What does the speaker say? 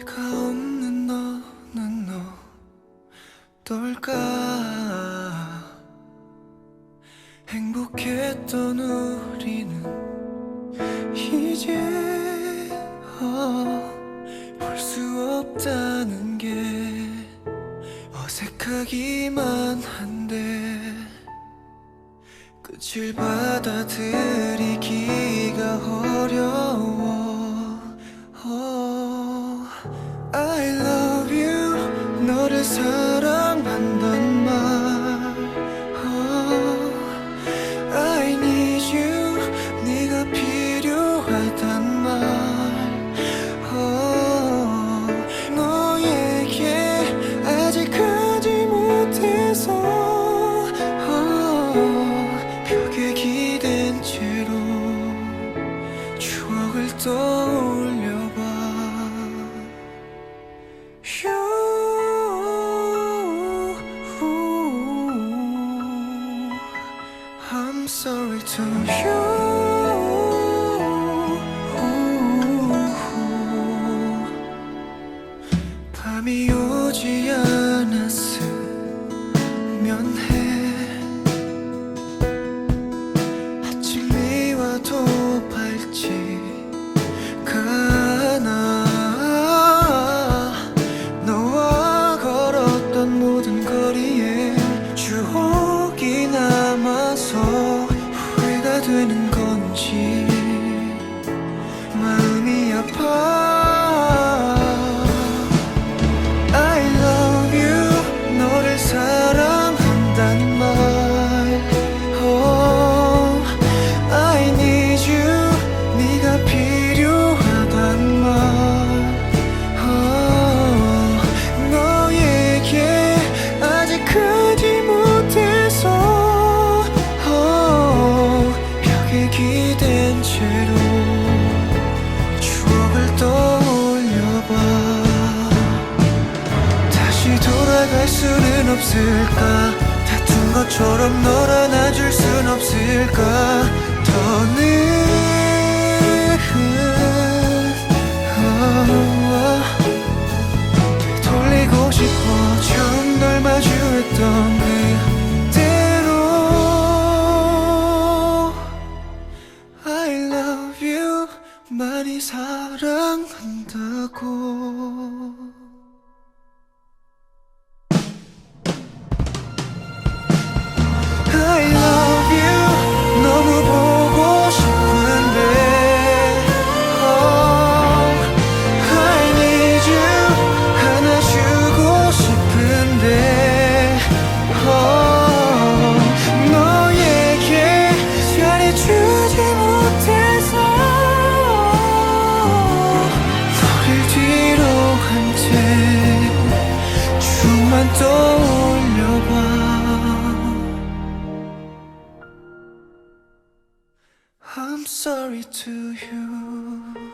네가 없는 너는 어떨까? 행복했던 우리는 이제 어 볼수 없다는 게 어색하기만 한데 끝을 받아들이기가 어려워. I love you 너를 사랑 Sorry to you. 밤이 오지 않았으면 해 수는 없을까? 다툰 것처럼 널 안아줄 순 없을까? 더는 되돌리고 싶어 처음 널 마주했던 그대로. I love you 많이 사랑한다고 I'm sorry to you.